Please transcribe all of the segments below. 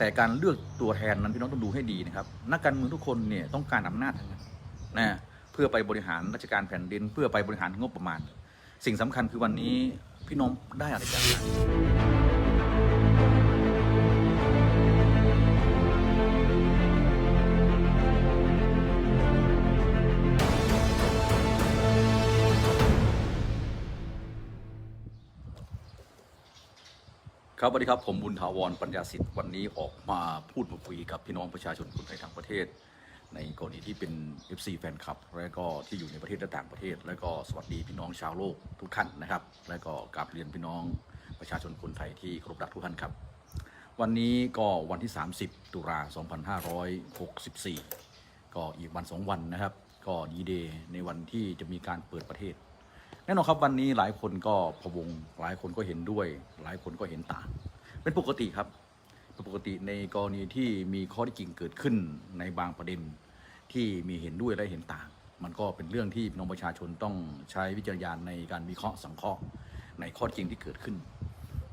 แต่การเลือกตัวแทนนั้นพี่น้องต้องดูให้ดีนะครับ นักการเมืองทุกคนเนี่ยต้องการอำนาจทั้งนั้นนะเพื่อไปบริหารราชการแผ่นดิน เพื่อไปบริหารงบประมาณ สิ่งสำคัญคือวันนี้พี่น้องได้อะไรจาก ครับสวัสดีครับผมบุญถาวรปัญญาสิทธิ์วันนี้ออกมาพูดมาคุยกับพี่น้องประชาชนคนไทยทั้งประเทศ ในกรณีที่เป็น FC แฟนคลับ และก็ที่อยู่ในประเทศและต่างประเทศ และก็สวัสดีพี่น้องชาวโลกทุกท่านนะครับ และก็กราบเรียนพี่น้องประชาชนคนไทยที่เคารพรักทุกท่านครับ วันนี้ก็วันที่ 30 ตุลา2564 ก็อีกวันสองวันนะครับ ก็ดีเดย์ในวันที่จะมีการเปิดประเทศ น่นอนครับวันนี้หลายคนก็พะวงหลายคนก็เห็นด้วย หลายคนก็เห็นต่างเป็นปกติครับเป็นปกติในกรณีที่มีข้อที่จริงเกิดขึ้นในบางประเด็นที่มีเห็นด้วยและเห็นต่าง มันก็เป็นเรื่องที่พี่น้องประชาชนต้องใช้วิจารณญาณในการวิเคราะห์สังเคราะห์ในข้อจริงที่เกิดขึ้น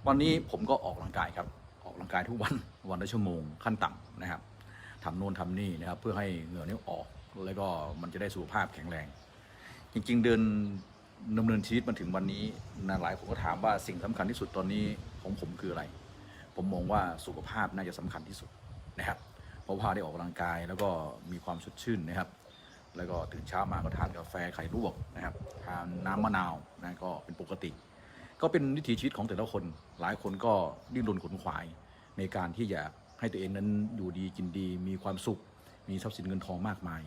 วันนี้ผมก็ออกกำลังกายครับออกกำลังกายทุกวันวันละชั่วโมงขั้นต่ำนะครับทำโน่นทำนี่นะครับเพื่อให้เหงื่อนี้ออกแล้วก็มันจะได้สุขภาพแข็งแรง จริง ๆ เดิน ดำเนินชีวิตมาถึงวันนี้นะหลายคนก็ถามว่าสิ่งสำคัญที่สุดตอนนี้ของผมคืออะไร ผมมองว่าสุขภาพน่าจะสำคัญที่สุดนะครับเพราะว่าได้ออกกำลังกายแล้วก็มีความสดชื่นนะครับ แล้วก็ตื่นเช้ามาก็ทานกาแฟไข่ลวกนะครับทานน้ำมะนาวนะก็เป็นปกติ ก็เป็นวิถีชีวิตของแต่ละคน หลายคนก็ดิ้นรนขนขวายในการที่จะให้ตัวเองนั้นอยู่ดีกินดี มีความสุข มีทรัพย์สินเงินทองมากมาย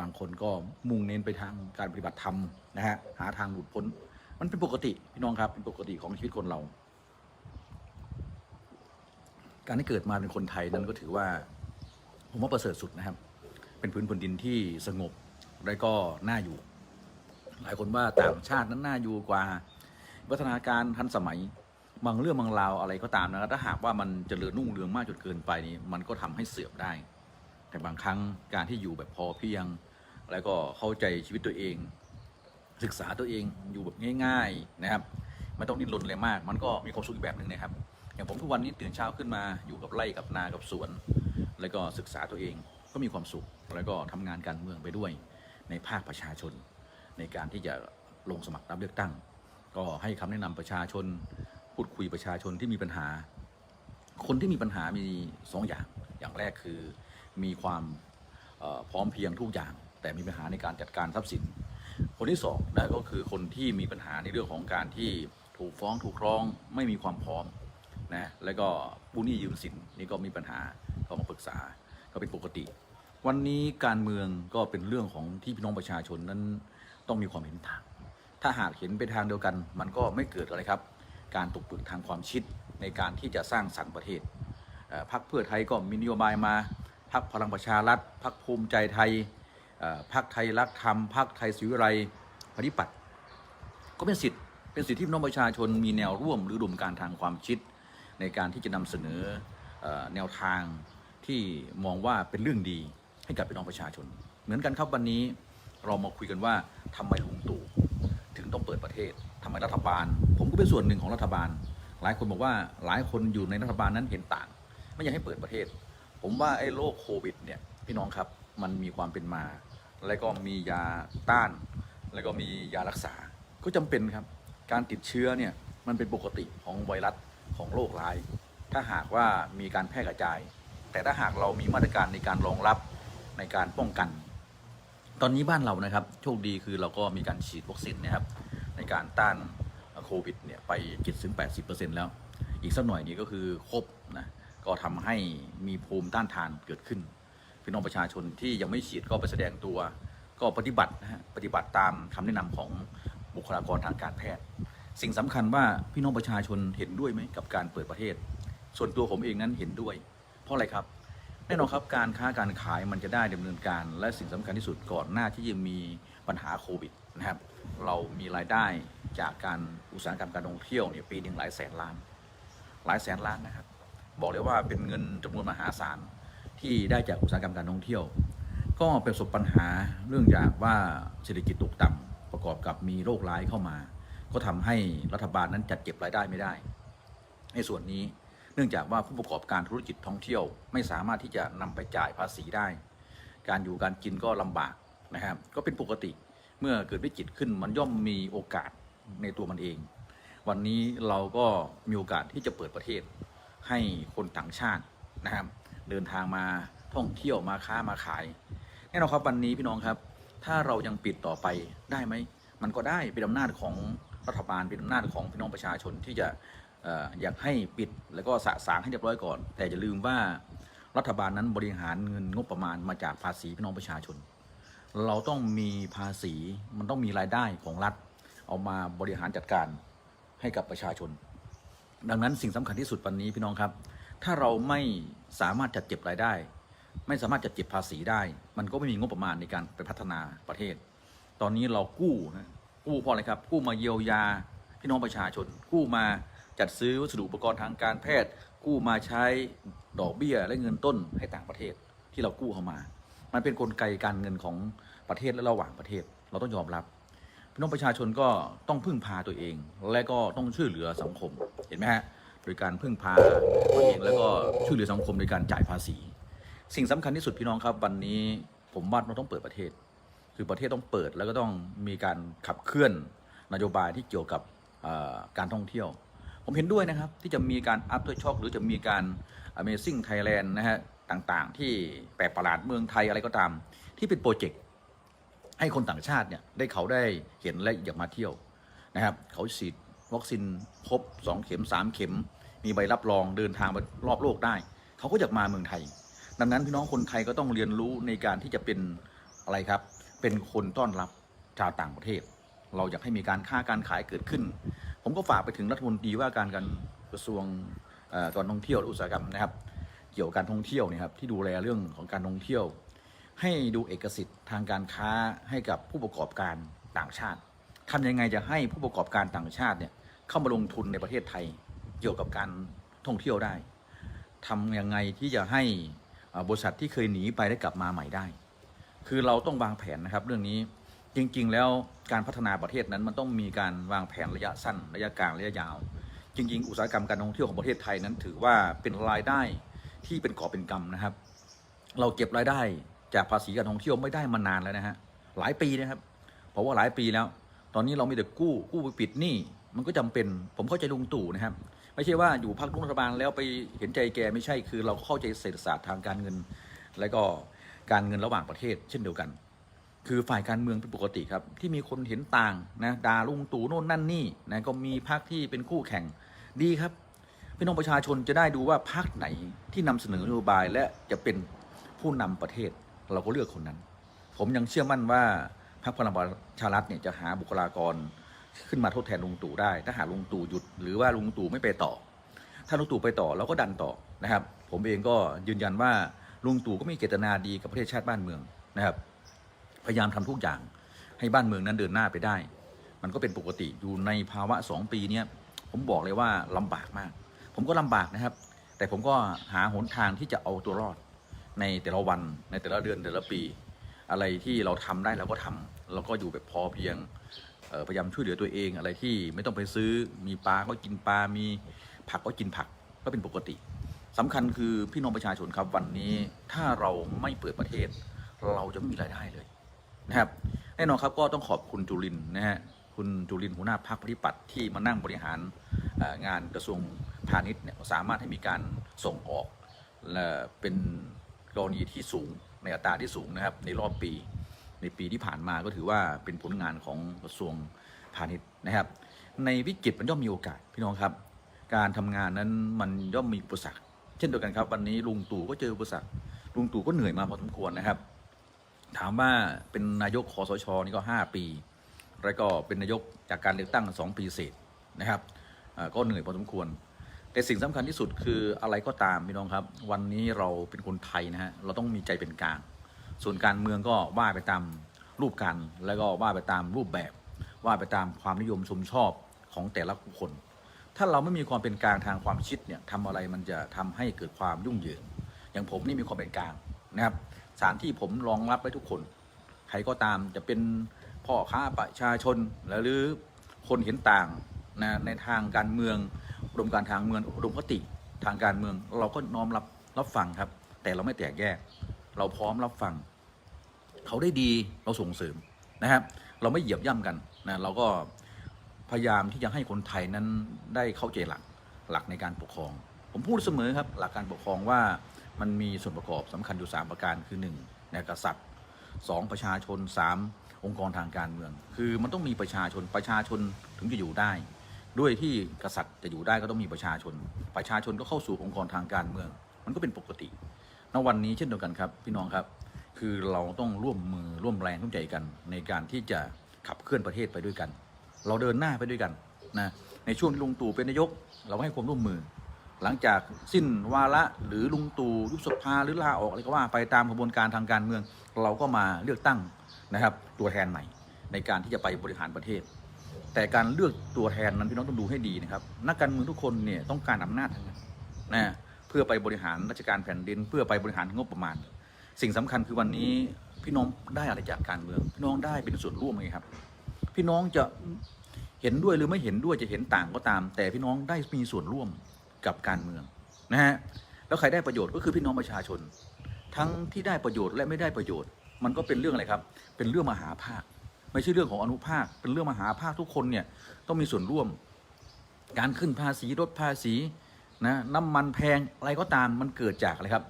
บางคนก็มุ่งเน้นไปทางการปฏิบัติธรรมนะฮะหาทางหลุดพ้น มันเป็นปกติพี่น้องครับเป็นปกติของชีวิตคนเรา การที่เกิดมาเป็นคนไทยนั้นก็ถือว่า ผมว่าประเสริฐสุดนะครับ เป็นพื้นผ่นดินที่สงบและก็น่าอยู่ หลายคนว่าต่างชาตินั้นน่าอยู่กว่าวัฒนาการทันสมัยบางเรื่องบางราวอะไรก็ตามนะครับถ้าหากว่ามันเจริญรุ่งเรืองมากจนเกินไปนี่มันก็ทำให้เสื่อมได้ แต่บางครั้งการที่อยู่แบบพอเพียง แล้วก็เข้าใจชีวิตตัวเอง ศึกษาตัวเองอยู่แบบง่าย ๆนะครับไม่ต้องดิ้นรนอะไรมาก มันก็มีความสุขอีกแบบหนึ่งนะครับ อย่างผมทุกวันนี้ตื่นเช้าขึ้นมาอยู่กับไร่กับนากับสวน แล้วก็ศึกษาตัวเองก็มีความสุข แล้วก็ทำงานการเมืองไปด้วย ในภาคประชาชน ในการที่จะลงสมัครรับเลือกตั้ง ก็ให้คำแนะนำประชาชน พูดคุยประชาชนที่มีปัญหา คนที่มีปัญหามีสองอย่างอย่างแรกคือ มีความพร้อมเพียงทุกอย่าง แต่มีปัญหาในการจัดการทรัพย์สิน คนที่สองนะก็คือคนที่มีปัญหาในเรื่องของการที่ถูกฟ้องถูกร้องไม่มีความพร้อมนะแล้วก็ผู้นี้ยืมสินนี่ก็มีปัญหาก็มาปรึกษาก็เป็นปกติ วันนี้การเมืองก็เป็นเรื่องของที่พี่น้องประชาชนนั้นต้องมีความเห็นต่าง ถ้าหากเห็นไปทางเดียวกัน มันก็ไม่เกิดอะไรครับ การตกปึกทางความคิดในการที่จะสร้างสรรค์ประเทศพรรคเพื่อไทยก็มีนโยบายมา พรรคพลังประชารัฐพรรคภูมิใจไทยพรรคไทยรักธรรมพรรคไทยศิวิไลปฏิปัติก็เป็นสิทธิ์เป็นสิทธิที่พี่น้องประชาชนมีแนวร่วมหรืออุมการทางความคิด ในการที่จะนำเสนออแนวทางที่มองว่าเป็นเรื่องดีให้กับพี่น้องประชาชน เหมือนกันครับวันนี้เรามาคุยกันว่าทำไมลุงตู่ถึงต้องเปิดประเทศทำไมรัฐบาล ผมก็เป็นส่วนหนึ่งของรัฐบาล หลายคนบอกว่าหลายคนอยู่ในรัฐบาลนั้นเห็นต่าง ไม่อยากให้เปิดประเทศ ผมว่าไอ้โรคโควิดเนี่ยพี่น้องครับมันมีความเป็นมา แล้วก็มียาต้าน แล้วก็มียารักษาก็จำเป็นครับ การติดเชื้อเนี่ยมันเป็นปกติของไวรัสของโรคร้าย ถ้าหากว่ามีการแพร่กระจาย แต่ถ้าหากเรามีมาตรการในการรองรับในการป้องกัน ตอนนี้บ้านเรานะครับ โชคดีคือเราก็มีการฉีดวัคซีนนะครับ ในการต้านโควิดเนี่ยไป 70-80%แล้ว อีกสักหน่อยนี้ก็คือครบนะ ก็ทำให้มีภูมิต้านทานเกิดขึ้น พี่น้องประชาชนที่ยังไม่ฉีดก็ไปแสดงตัว ก็ปฏิบัตินะฮะปฏิบัติตามคำแนะนำของบุคลากรทางการแพทย์ สิ่งสำคัญว่าพี่น้องประชาชนเห็นด้วยไหมกับการเปิดประเทศ ส่วนตัวผมเองนั้นเห็นด้วย เพราะอะไรครับแน่นอนครับการค้าการขายมันจะได้ดำเนินการ และสิ่งสำคัญที่สุดก่อนหน้าที่จะมีปัญหาโควิดนะครับ เรามีรายได้จากการอุตสาหกรรมการท่องเที่ยวเนี่ยปีหนึ่งหลายแสนล้าน หลายแสนล้านนะครับ บอกเลยว่าเป็นเงินจำนวนมหาศาลที่ได้จากอุตสาหกรรมการท่องเที่ยว ก็ประสบปัญหาเรื่องจากว่าเศรษฐกิจตกต่ำประกอบกับมีโรคร้ายเข้ามา ก็ทำให้รัฐบาลนั้นจัดเก็บรายได้ไม่ได้ ในส่วนนี้เนื่องจากว่าผู้ประกอบการธุรกิจท่องเที่ยวไม่สามารถที่จะนำไปจ่ายภาษีได้ การอยู่การกินก็ลำบากนะครับ ก็เป็นปกติเมื่อเกิดวิกฤตขึ้นมันย่อมมีโอกาสในตัวมันเอง วันนี้เราก็มีโอกาสที่จะเปิดประเทศ ให้คนต่างชาตินะครับ เดินทางมาท่องเที่ยวมาค้ามาขายแน่นอนครับวันนี้พี่น้องครับ ถ้าเรายังปิดต่อไปได้ไหมมันก็ได้เป็นอำนาจของรัฐบาลเป็นอำนาจของพี่น้องประชาชนที่จะอออยากให้ปิดแล้วก็สะสางให้เรียบร้อยก่อน แต่อย่าลืมว่ารัฐบาลนั้นบริหารเงินงบประมาณมาจากภาษีพี่น้องประชาชน เราต้องมีภาษีมันต้องมีรายได้ของรัฐ เอามาบริหารจัดการให้กับประชาชน ดังนั้นสิ่งสำคัญที่สุดวันนี้พี่น้องครับ ถ้าเราไม่สามารถจัดเก็บรายได้ ไม่สามารถจัดเก็บภาษีได้ มันก็ไม่มีงบประมาณในการไปพัฒนาประเทศ ตอนนี้เรากู้กู้เพราะอะไรครับ กู้มาเยียวยาพี่น้องประชาชน กู้มาจัดซื้อวัสดุอุปกรณ์ทางการแพทย์ กู้มาใช้ดอกเบี้ยและเงินต้นให้ต่างประเทศที่เรากู้เข้ามา มันเป็นนกลไกการเงินของประเทศและระหว่างประเทศ เราต้องยอมรับ พี่น้องประชาชนก็ต้องพึ่งพาตัวเอง และก็ต้องช่วยเหลือสังคมเห็นไหมฮะโดยการพึ่งพาตัวเองแล้วก็ช่วยเหลือสังคมโดยการจ่ายภาษี สิ่งสำคัญที่สุดพี่น้องครับ วันนี้ผมว่าเราต้องเปิดประเทศ คือประเทศต้องเปิดแล้วก็ต้องมีการขับเคลื่อนนโยบายที่เกี่ยวกับการท่องเที่ยว ผมเห็นด้วยนะครับที่จะมีการอัพเ r อร์ช็อคหรือจะมีการ Amazing Thailand นะฮะต่างๆ ที่แปลกประหลาดเมืองไทยอะไรก็ตาม ที่เป็นโปรเจกต์ ให้คนต่างชาติเนี่ยได้เขาได้เห็นและอยากมาเที่ยวนะครับ เขาฉีดวัคซีนครบ2เข็ม3 เข็ม มีใบรับรองเดินทางไปรอบโลกได้ เขาก็อยากมาเมืองไทย ดังนั้นพี่น้องคนไทยก็ต้องเรียนรู้ในการที่จะเป็นอะไรครับ เป็นคนต้อนรับชาวต่างประเทศ เราอยากให้มีการค้าการขายเกิดขึ้น ผมก็ฝากไปถึงรัฐมนตรีว่าการการกระทรวงอ่อการท่องเที่ยวและอุตสาหกรรมนะครับ เกี่ยวกับการท่องเที่ยวนี่ครับที่ดูแลเรื่องของการท่องเที่ยว ให้ดูเอกสิทธิ์ทางการค้าให้กับผู้ประกอบการต่างชาติทำยังไงจะให้ผู้ประกอบการต่างชาติเนี่ยเข้ามาลงทุนในประเทศไทยเกี่ยวกับการท่องเที่ยวได้ทำยังไงที่จะให้บริษัทที่เคยหนีไปได้กลับมาใหม่ได้ คือเราต้องวางแผนนะครับเรื่องนี้จริง ๆ แล้วการพัฒนาประเทศนั้นมันต้องมีการวางแผนระยะสั้นระยะกลางระยะยาว จริง ๆ อุตสาหกรรมการท่องเที่ยวของประเทศไทยนั้นถือว่าเป็นรายได้ที่เป็นกอบเป็นกำนะครับ เราเก็บรายได้ จากภาษีการท่องเที่ยวไม่ได้มานานแล้วนะฮะหลายปีนะครับเพราะว่าหลายปีแล้ว ตอนนี้เรามีแต่กู้กู้ไปปิดหนี้มันก็จำเป็นผมเข้าใจลุงตู่นะครับ ไม่ใช่ว่าอยู่พรรครัฐบาลแล้วไปเห็นใจแกไม่ใช่คือ เราเข้าใจเศรษฐศาสตร์ทางการเงิน และก็การเงินระหว่างประเทศ เช่นเดียวกัน คือฝ่ายการเมืองเป็นปกติครับ ที่มีคนเห็นต่างนะด่าลุงตู่โน่นนั่นนี่นะก็มีพรรคที่เป็นคู่แข่งดีครับพี่น้องประชาชนจะได้ดูว่าพรรคไหนที่นำเสนอนโยบายและจะเป็นผู้นำประเทศ เราก็เลือกคนนั้น ผมยังเชื่อมั่นว่าพรรคพลังประชารัฐเนี่ยจะหาบุคลากรขึ้นมาทดแทนลุงตู่ได้ ถ้าหาลุงตู่หยุดหรือว่าลุงตู่ไม่ไปต่อ ถ้าลุงตู่ไปต่อเราก็ดันต่อนะครับ ผมเองก็ยืนยันว่าลุงตู่ก็มีเจตนาดีกับประเทศชาติบ้านเมืองนะครับ พยายามทำทุกอย่างให้บ้านเมืองนั้นเดินหน้าไปได้ มันก็เป็นปกติอยู่ในภาวะสองปีเนี้ยผมบอกเลยว่าลำบากมาก ผมก็ลำบากนะครับ แต่ผมก็หาหนทางที่จะเอาตัวรอด ในแต่ละวันในแต่ละเดือนแต่ละปี อะไรที่เราทำได้เราก็ทำเราก็อยู่แบบพอเพียงพยายามช่วยเหลือตัวเองอะไรที่ไม่ต้องไปซื้อมีปลาก็กินปลา มีผักก็กินผักก็เป็นปกติสำคัญคือพี่น้องประชาชนครับวันนี้ถ้าเราไม่เปิดประเทศ เราจะไม่มีรายได้เลยนะครับแน่นอนครับก็ต้องขอบคุณจุลินนะฮะคุณจุลินหัวหน้าพรรคปฏิปัติที่มานั่งบริหารงานกระทรวงพาณิชย์เนี่ยสามารถให้มีการส่งออกและเป็น กรณีที่สูงในอัตราที่สูงนะครับ ในรอบปี ในปีที่ผ่านมาก็ถือว่าเป็นผลงานของกระทรวงพาณิชย์นะครับ ในวิกฤตมันย่อมมีโอกาสพี่น้องครับ การทำงานนั้นมันย่อมมีอุปสรรคเช่นเดียวกันครับ วันนี้ลุงตู่ก็เจออุปสรรคลุงตู่ก็เหนื่อยมาพอสมควรนะครับ ถามว่าเป็นนายกคอสชนี่ก็ 5 ปี แล้วก็เป็นนายกจากการเลือกตั้ง2ปีเศษนะครับก็เหนื่อยพอสมควร แต่สิ่งสำคัญที่สุดคืออะไรก็ตามพี่น้องครับ วันนี้เราเป็นคนไทยนะฮะเราต้องมีใจเป็นกลาง ส่วนการเมืองก็ว่าไปตามรูปการแล้วก็ว่าไปตามรูปแบบ ว่าไปตามความนิยมชมชอบของแต่ละคคลถ้าเราไม่มีความเป็นกลางทางความคิดเนี่ยทำอะไรมันจะทำให้เกิดความยุ่งเหยิงอย่างผมนี่มีความเป็นกลางนะครับสถานที่ผมรองรับไว้ทุกคน ใครก็ตามจะเป็นพ่อค้าประชาชนหรือคนเห็นต่างนะในทางการเมือง อุดมการทางเมืองอุดมคติทางการเมือง เราก็น้อมรับรับฟังครับ แต่เราไม่แตกแยก เราพร้อมรับฟัง เขาได้ดีเราส่งเสริมนะครับ เราไม่เหยียบย่ำกันนะเราก็พยายามที่จะให้คนไทยนั้นได้เข้าใจหลักหลักในการปกครอง ผมพูดเสมอครับ หลักการปกครองว่ามันมีส่วนประกอบสำคัญอยู่ 3 ประการคือ1นี่ยกษัตริย์ 2 ประชาชน 3 องค์กรทางการเมือง คือมันต้องมีประชาชนประชาชนถึงจะอยู่ได้ ด้วยที่กษัตริย์จะอยู่ได้ก็ต้องมีประชาชน ประชาชนก็เข้าสู่องค์กรทางการเมือง มันก็เป็นปกติณวันนี้เช่นเดียวกันครับ พี่น้องครับ คือเราต้องร่วมมือร่วมแรงร่วมใจกัน ในการที่จะขับเคลื่อนประเทศไปด้วยกัน เราเดินหน้าไปด้วยกันนะในช่วงที่ลุงตู่เป็นนายก เราให้ความร่วมมือ หลังจากสิ้นวาระหรือลุงตู่ยุบสภาหรือลาออกอะไรก็ว่าไปตามกระบวนการทางการเมือง เราก็มาเลือกตั้งนะครับ ตัวแทนใหม่ในการที่จะไปบริหารประเทศ แต่การเลือกตัวแทนนั้นพี่น้องต้องดูให้ดีนะครับ นักการเมืองทุกคนเนี่ยต้องการอำนาจทั้งนั้นนะเพื่อไปบริหารราชการแผ่นดิน เพื่อไปบริหารงบประมาณ สิ่งสำคัญคือวันนี้พี่น้องได้อะไรจากการเมือง พี่น้องได้เป็นส่วนร่วมไงครับ พี่น้องจะเห็นด้วยหรือไม่เห็นด้วยจะเห็นต่างก็ตาม แต่พี่น้องได้มีส่วนร่วมกับการเมืองนะฮะแล้วใครได้ประโยชน์ก็คือพี่น้องประชาชน ทั้งที่ได้ประโยชน์และไม่ได้ประโยชน์ มันก็เป็นเรื่องอะไรครับ เป็นเรื่องมหาภาค ไม่ใช่เรื่องของอนุภาค เป็นเรื่องมหาภาคทุกคนเนี่ยต้องมีส่วนร่วม การขึ้นภาษีลดภาษีนะน้ำมันแพงอะไรก็ตามมันเกิดจากอะไรครับ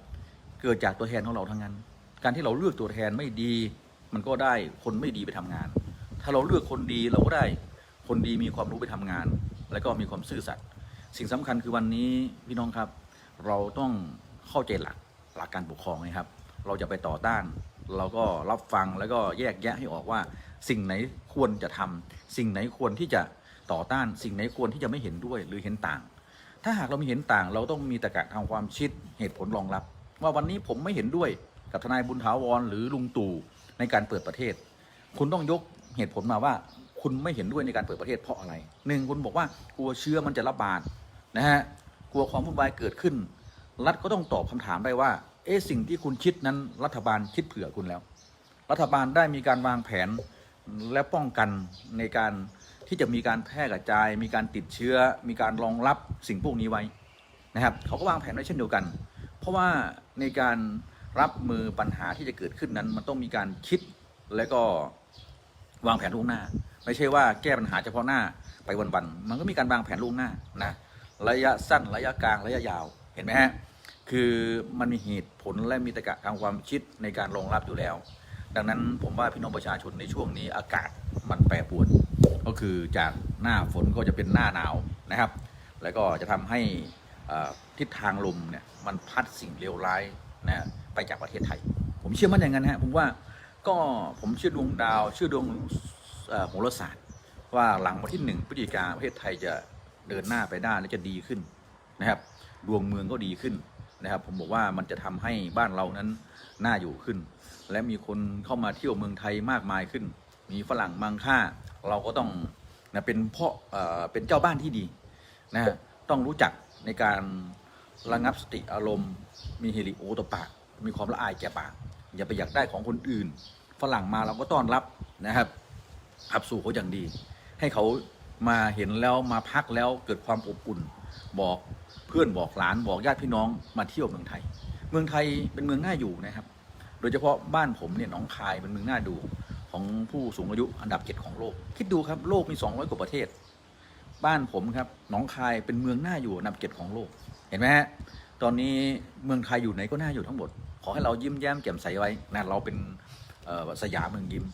เกิดจากตัวแทนของเราทั้งนั้น การที่เราเลือกตัวแทนไม่ดี มันก็ได้คนไม่ดีไปทำงาน ถ้าเราเลือกคนดีเราก็ได้คนดีมีความรู้ไปทำงาน แล้วก็มีความซื่อสัตย์สิ่งสำคัญคือวันนี้พี่น้องครับ เราต้องเข้าใจหลักหลักการปกครองนะครับ เราจะไปต่อต้าน เราก็รับฟังแล้วก็แยกแยะให้ออกว่า สิ่งไหนควรจะทำสิ่งไหนควรที่จะต่อต้าน สิ่งไหนควรที่จะไม่เห็นด้วยหรือเห็นต่าง ถ้าหากเรามีเห็นต่าง เราต้องมีตรรกะทางความคิดเหตุผลรองรับ ว่าวันนี้ผมไม่เห็นด้วยกับทนายบุญถาวรหรือลุงตู่ในการเปิดประเทศ คุณต้องยกเหตุผลมาว่าคุณไม่เห็นด้วยในการเปิดประเทศเพราะอะไรหนึ่งคุณบอกว่ากลัวเชื้อมันจะระบาดนะฮะกลัวความวุ่นวายเกิดขึ้น รัฐก็ต้องตอบคำถามได้ว่า เอ๊สิ่งที่คุณคิดนั้นรัฐบาลคิดเผื่อคุณแล้ว รัฐบาลได้มีการวางแผนและป้องกันในการที่จะมีการแพร่กระจาย มีการติดเชื้อ มีการรองรับสิ่งพวกนี้ไว้นะครับเขาก็วางแผนไว้เช่นเดียวกัน เพราะว่าในการรับมือปัญหาที่จะเกิดขึ้นนั้น มันต้องมีการคิดและก็วางแผนล่วงหน้า ไม่ใช่ว่าแก้ปัญหาเฉพาะหน้าไปวันๆมันก็มีการวางแผนล่วงหน้านะระยะสั้นระยะกลางระยะยาวเห็นไหมฮะ คือมันมีเหตุผลและมีตรกะทางความคิดในการรองรับอยู่แล้ว ดังนั้นผมว่าพี่น้องประชาชนในช่วงนี้อากาศมันแปรปรวน ก็คือจากหน้าฝนก็จะเป็นหน้าหนาวนะครับ แล้วก็จะทำให้ทิศทางลมเนี่ยมันพัดสิ่งเลวร้ายนะไปจากประเทศไทย ผมเชื่อมั่นอย่างนั้นฮะผมว่าก็ผมเชื่อดวงดาวเชื่อดวงเอ่อโหราศาสตร์ ว่าหลังวันที่หนึ่งพฤศจิกาประเทศไทยจะเดินหน้าไปได้และจะดีขึ้นนะครับ ดวงเมืองก็ดีขึ้น นะครับ ผมบอกว่ามันจะทำให้บ้านเรานั้นน่าอยู่ขึ้น และมีคนเข้ามาเที่ยวเมืองไทยมากมายขึ้น มีฝรั่งมังค่า เราก็ต้องนะเป็นพ่อเอ่อเป็นเจ้าบ้านที่ดีนะต้องรู้จักในการระงับสติอารมณ์ มีฮิริโอตปะมีความละอายแก่ปากอย่าไปอยากได้ของคนอื่น ฝรั่งมาเราก็ต้อนรับนะครับขับสู่เขาอย่างดี ให้เขามาเห็นแล้วมาพักแล้วเกิดความอบอุ่น บอก พื่อนบอกหลานบอกญาติพี่น้องมาเที่ยวเมืองไทย เมืองไทยเป็นเมืองน่าอยู่นะครับ โดยเฉพาะบ้านผมเนี่ยหนองคายเป็นเมืองน่าดูของผู้สูงอายุอันดับเจ็ดของโลก คิดดูครับโลกมี 200 กว่าประเทศ บ้านผมครับหนองคายเป็นเมืองน่าอยู่อันดับเจ็ดของโลก เห็นไหมฮะตอนนี้เมืองไทยอยู่ไหนก็น่าอยู่ทั้งหมด ขอให้เรายิ้มแย้มแจ่มใสไว้นะเราเป็นสยามเมืองยิ้ม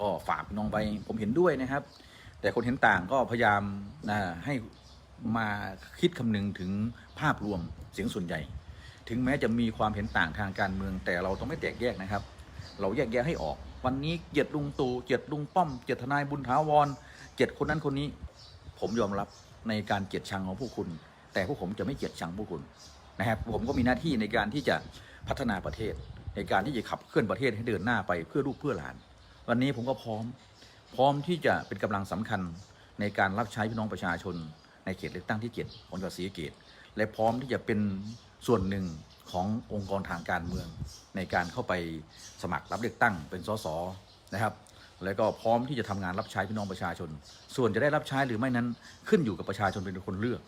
ก็ฝากน้องไปผมเห็นด้วยนะครับ แต่คนเห็นต่างก็พยายามนะให้ มาคิดคำนึงถึงภาพรวมเสียงส่วนใหญ่ ถึงแม้จะมีความเห็นต่างทางการเมือง แต่เราต้องไม่แตกแยกนะครับ เราแยกแยะให้ออก วันนี้เกียดลุงตู่เกียดลุงป้อมเกียดทนายบุญถาวรเกียดคนนั้นคนนี้ ผมยอมรับในการเกียดชังของพวกคุณ แต่พวกผมจะไม่เกียดชังพวกคุณนะครับผมก็มีหน้าที่ในการที่จะพัฒนาประเทศ ในการที่จะขับเคลื่อนประเทศให้เดินหน้าไปเพื่อลูกเพื่อหลาน วันนี้ผมก็พร้อม พร้อมที่จะเป็นกำลังสำคัญในการรับใช้พี่น้องประชาชน ในเขตเลือกตั้งที่เจ็ดของจังหวัดศรีสะเกษและพร้อมที่จะเป็นส่วนหนึ่งขององค์กรทางการเมือง ในการเข้าไปสมัครรับเลือกตั้งเป็นสสนะครับ แล้วก็พร้อมที่จะทำงานรับใช้พี่น้องประชาชน ส่วนจะได้รับใช้หรือไม่นั้นขึ้นอยู่กับประชาชนเป็นคนเลือก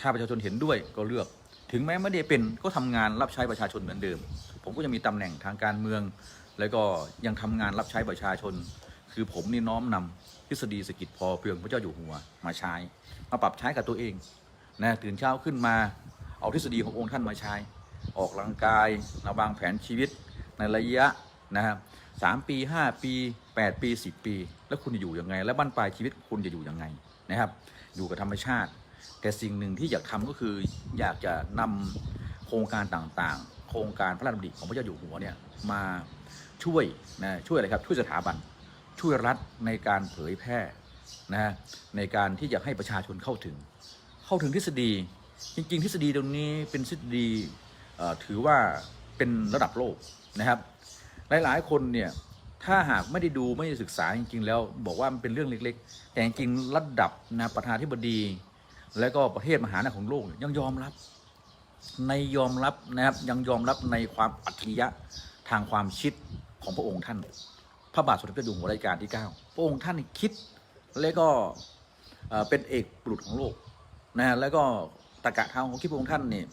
ถ้าประชาชนเห็นด้วยก็เลือก ถึงแม้ไม่ได้เป็นก็ทำงานรับใช้ประชาชนเหมือนเดิม ผมก็ยังมีตำแหน่งทางการเมือง แล้วก็ยังทำงานรับใช้ประชาชน คือผมนี่น้อมนำทฤษฎีเศรษฐกิจพอเพียงพระเจ้าอยู่หัวมาใช้ มาปรับใช้กับตัวเองนะตื่นเช้าขึ้นมาเอาทฤษฎีขององค์ท่านมาใช้ ออกกำลังกายนะวางแผนชีวิตในระยะนะครับสามปีห้าปีแปดปีสิบปี แล้วคุณจะอยู่ยังไง และบ้านปลายชีวิตคุณจะอยู่ยังไงนะครับ อยู่กับธรรมชาติ แต่สิ่งหนึ่งที่อยากทำก็คืออยากจะนำโครงการต่างๆ โครงการพระราชดำริของพระเจ้าอยู่หัวเนี่ยมาช่วยนะช่วยอะไรครับช่วยสถาบัน ช่วยรัฐในการเผยแพร่นะฮะในการที่จะให้ประชาชนเข้าถึง เข้าถึงทฤษฎี จริง ๆ ทฤษฎีตรงนี้เป็นทฤษฎีถือว่าเป็นระดับโลกนะครับ หลายๆ คนเนี่ยถ้าหากไม่ได้ดูไม่ได้ศึกษาจริง ๆ แล้วบอกว่ามันเป็นเรื่องเล็ก ๆ แต่จริงๆระดับนะประธานาธิบดี และก็ประเทศมหาอำนาจของโลกยยังยอมรับ ในยอมรับนะครับยังยอมรับในความอัจฉริยะทางความคิดของพระองค์ท่าน พระบาทสมเด็จพระอยู่หัวรัชกาลที่ 9 พระองค์ท่านคิดและก็เป็นเอกบุรุษของโลกนะฮะแล้วก็ตรรกะเท้าของคิดพระองค์ท่านเนี่ย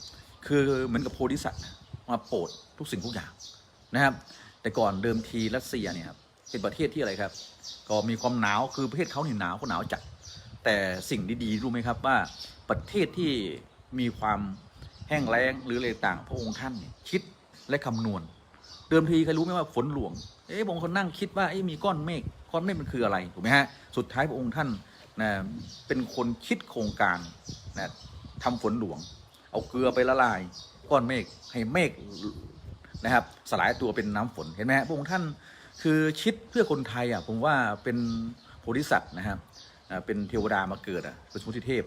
คือเหมือนกับโพธิสัตว์มาโปรดทุกสิ่งทุกอย่างนะครับ แต่ก่อนเดิมทีรัสเซียเนี่ยครับเป็นประเทศที่อะไรครับ ก็มีความหนาวคือประเทศเขาเนี่ยหนาวเขาหนาวจัด แต่สิ่งดีๆรู้ไหมครับว่าประเทศที่มีความแห้งแล้งหรืออะไรต่าง พระองค์ท่านเนี่ยคิดและคำนวณ เดิมทีใครรู้ไหมว่าฝนหลวง เอ๊ะบางคนนั่งคิดว่าเอ๊ะมีก้อนเมฆก้อนเมฆมันคืออะไรถูกไหมฮะสุดท้ายพระองค์ท่านนะเป็นคนคิดโครงการนะทำฝนหลวง เอาเกลือไปละลายก้อนเมฆให้เมฆนะครับสลายตัวเป็นน้ำฝนเห็นไหมฮะพระองค์ท่านคือคิดเพื่อคนไทยอะผมว่าเป็นโพธิสัตว์นะครับเป็นเทวดามาเกิดอะเป็นสมุทิเทพ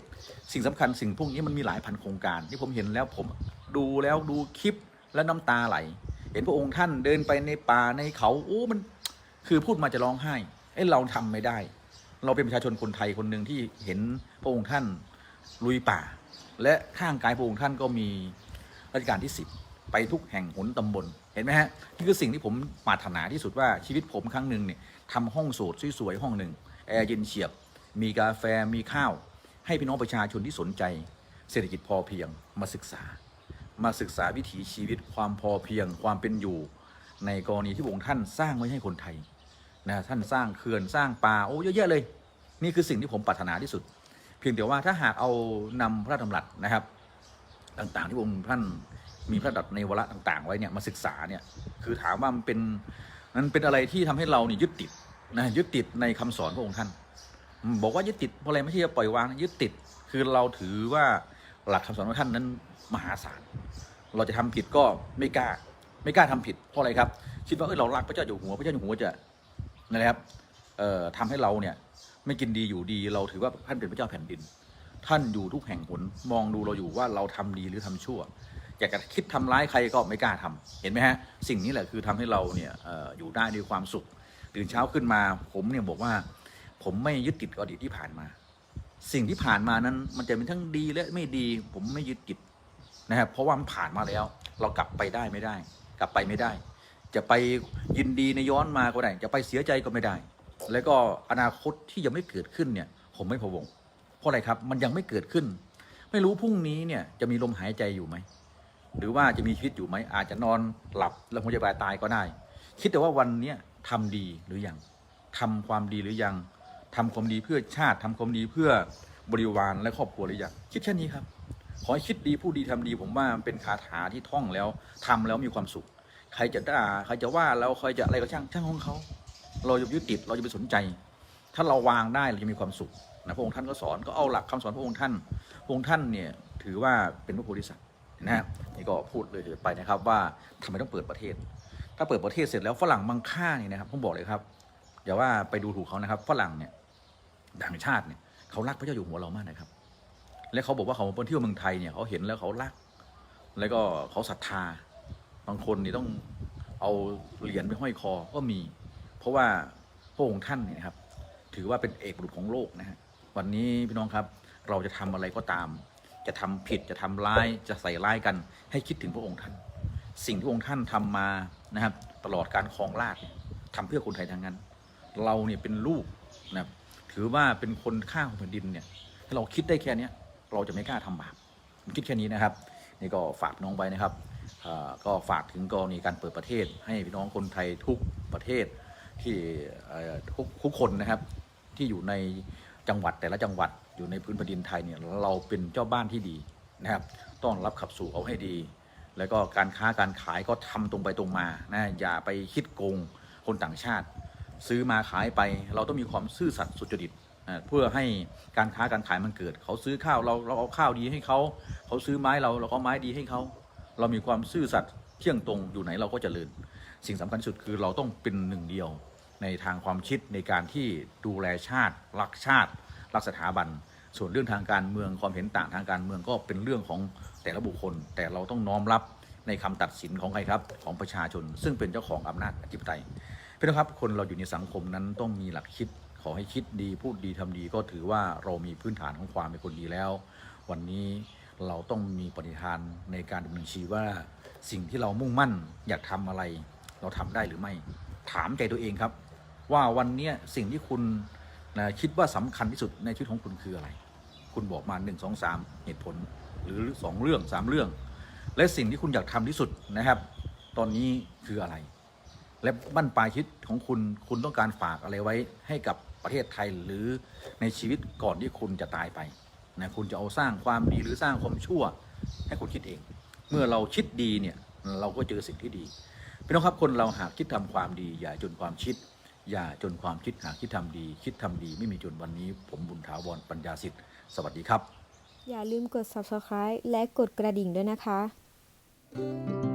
สิ่งสำคัญสิ่งพวกนี้มันมีหลายพันโครงการ ที่ผมเห็นแล้วผมดูแล้วดูคลิปแล้วน้ำตาไหล เห็นพระองค์ท่านเดินไปในป่าในเขาโอ้มันคือพูดมาจะร้องไห้เอ้เราทำไม่ได้ เราเป็นประชาชนคนไทยคนหนึ่งที่เห็นพระองค์ท่านลุยป่า และข้างกายพระองค์ท่านก็มีรัชกาลที่สิบไปทุกแห่งหนตำบลเห็นไหมฮะนี่คือสิ่งที่ผมปรารถนาที่สุดว่าชีวิตผมครั้งหนึ่งเนี่ยทำห้องโสดสวยๆห้องหนึ่งแอร์เย็นเฉียบ มีกาแฟมีข้าว ให้พี่น้องประชาชนที่สนใจ เศรษฐกิจพอเพียงมาศึกษา มาศึกษาวิถีชีวิตความพอเพียงความเป็นอยู่ ในกรณีที่พระองค์ท่านสร้างไว้ให้คนไทยนะท่านสร้างเขื่อนสร้างป่าโอ้เยอะแยะเลย นี่คือสิ่งที่ผมปรารถนาที่สุด เพียงแต่ว่าถ้าหากเอานำพระราชดำรัสนะครับ ต่างๆที่องค์ท่านมีพระดำรัสในวระต่าง ๆ ไว้เนี่ยมาศึกษาเนี่ยคือถามว่ามันเป็นมันเป็นอะไรที่ทำให้เราเนี่ยยึดติดนะยึดติดในคำสอนพระองค์ท่าน บอกว่ายึดติดเพราะอะไรไม่ใช่จะปล่อยวางยึดติดคือเราถือว่า หลักคำสอนของท่านนั้นมหาศาล เราจะทำผิดก็ไม่กล้า ไม่กล้าทำผิดเพราะอะไรครับ คิดว่าเออเรารักพระเจ้าอยู่หัวพระเจ้าอยู่หัวจะนะครับเอ่อทำให้เราเนี่ยไม่กินดีอยู่ดี เราถือว่าท่านเป็นพระเจ้าแผ่นดิน ท่านอยู่ทุกแห่งหนมองดูเราอยู่ว่าเราทำดีหรือทำชั่ว อยากจะคิดทำร้ายใครก็ไม่กล้าทำเห็นไหมฮะสิ่งนี้แหละคือทำให้เราเนี่ยอยู่ได้ด้วยความสุขตื่นเช้าขึ้นมาผมเนี่ยบอกว่า ผมไม่ยึดติดอดีตที่ผ่านมา สิ่งที่ผ่านมานั้น มันจะเป็นทั้งดีและไม่ดี ผมไม่ยึดติดนะครับเพราะว่ามันผ่านมาแล้ว เรากลับไปได้ไม่ได้ กลับไปไม่ได้ จะไปยินดีในย้อนมาก็ได้จะไปเสียใจก็ไม่ได้ แล้วก็อนาคตที่ยังไม่เกิดขึ้นเนี่ย ผมไม่พะวง เพราะอะไรครับ มันยังไม่เกิดขึ้น ไม่รู้พรุ่งนี้เนี่ยจะมีลมหายใจอยู่ไหมหรือว่าจะมีชีวิตอยู่ไหมอาจจะนอนหลับแล้วหัวใจวายตายก็ได้ คิดแต่ว่าวันเนี้ยทำดีหรือยังทำความดีหรือยัง ทำความดีเพื่อชาติทำความดีเพื่อบริวารและครอบครัวหรือยังคิดแค่นี้ครับ ขอให้คิดดีพูดดีทำดี ผมว่าเป็นคาถาที่ท่องแล้วทำแล้วมีความสุข ใครจะด่าใครจะว่าแล้วใครจะอะไรก็ช่างช่างของเขาเราจะยึดติดเราจะไปสนใจ ถ้าเราวางได้เราจะมีความสุขนะพระองค์ท่านก็สอนก็เอาหลักคำสอนพระองค์ท่านพระองค์ท่านเนี่ยถือว่าเป็นพระโพธิสัตว์นะฮะนี่ก็พูดเลยไปนะครับว่าทำไมต้องเปิดประเทศ ถ้าเปิดประเทศเสร็จแล้วฝรั่งบางค่านี่นะครับผมบอกเลยครับอย่าว่าไปดูถูกเขานะครับฝรั่งเนี่ย ต่างชาติเนี่ยเขารักพระเจ้าอยู่หัวเรามากนะครับ และเขาบอกว่าเขามาเที่ยวเมืองไทยเนี่ยเขาเห็นแล้วเขารัก แล้วก็เขาศรัทธา บางคนนี่ต้องเอาเหรียญไปห้อยคอก็มี เพราะว่าพระองค์ท่านเนี่ยครับ ถือว่าเป็นเอกบุรุษของโลกนะฮะวันนี้พี่น้องครับเราจะทำอะไรก็ตาม จะทำผิดจะทำร้ายจะใส่ร้ายกัน ให้คิดถึงพระองค์ท่าน สิ่งที่องค์ท่านทำมานะครับ ตลอดการครองราชย์ทำเพื่อคนไทยทั้งนั้น เราเนี่ยเป็นลูกนะครับ ถือว่าเป็นคนข้าของแผ่นดินเนี่ยถ้าเราคิดได้แค่นี้เราจะไม่กล้าทำบาปคิดแค่นี้นะครับ นี่ก็ฝากน้องไว้นะครับก็ฝากถึงกรณีการเปิดประเทศ ให้พี่น้องคนไทยทุกประเทศที่ทุกทุกคนนะครับที่อยู่ในจังหวัดแต่ละจังหวัดอยู่ในพื้นแผ่นดินไทยเนี่ยเราเป็นเจ้าบ้านที่ดีนะครับ ต้องรับขับสู่เอาให้ดี แล้วก็การค้าการขายก็ทำตรงไปตรงมานะอย่าไปคิดโกงคนต่างชาติ ซื้อมาขายไป เราต้องมีความซื่อสัตย์สุจริตเพื่อให้การค้าการขายมันเกิด เขาซื้อข้าวเราเราเอาข้าวดีให้เขาเขาซื้อไม้เราเราก็เอาไม้ดีให้เขาเรามีความซื่อสัตย์เที่ยงตรงอยู่ไหนเราก็จเจริญ สิ่งสำคัญที่สุดคือเราต้องเป็นหนึ่งเดียวในทางความคิดในการที่ดูแลชาติ รักชาติ รักสถาบัน ส่วนเรื่องทางการเมืองความเห็นต่างทางการเมืองก็เป็นเรื่องของแต่ละบุคคล แต่เราต้องน้อมรับในคำตัดสินของใครครับของประชาชน ซึ่งเป็นเจ้าของอำนาจอธิปไตย พี่น้องครับคนเราอยู่ในสังคมนั้นต้องมีหลักคิดขอให้คิดดีพูดดีทำดีก็ถือว่าเรามีพื้นฐานของความเป็นคนดีแล้ว วันนี้เราต้องมีปณิธานในการดำเนินชีวิตว่าสิ่งที่เรามุ่งมั่นอยากทำอะไร เราทำได้หรือไม่ ถามใจตัวเองครับ ว่าวันนี้สิ่งที่คุณนะคิดว่าสำคัญที่สุดในชีวิตของคุณคืออะไร คุณบอกมาหนึ่งสองสามเหตุผลหรือสองเรื่องสามเรื่อง และสิ่งที่คุณอยากทำที่สุดนะครับ ตอนนี้คืออะไร และบั้นปลายชีวิตของคุณคุณต้องการฝากอะไรไว้ให้กับประเทศไทยหรือในชีวิตก่อนที่คุณจะตายไปนะคุณจะเอาสร้างความดีหรือสร้างความชั่ว ให้คุณคิดเอง เมื่อเราคิดดีเนี่ยเราก็เจอสิ่งที่ดีพี่น้องครับคนเราหากคิดทำความดี อย่าจนความคิด อย่าจนความคิดหากคิดทำดี คิดทำดีไม่มีจนวันนี้ ผมบุญถาวรปัญญาสิทธิ์สวัสดีครับ อย่าลืมกด subscribe และกดกระดิ่งด้วยนะคะ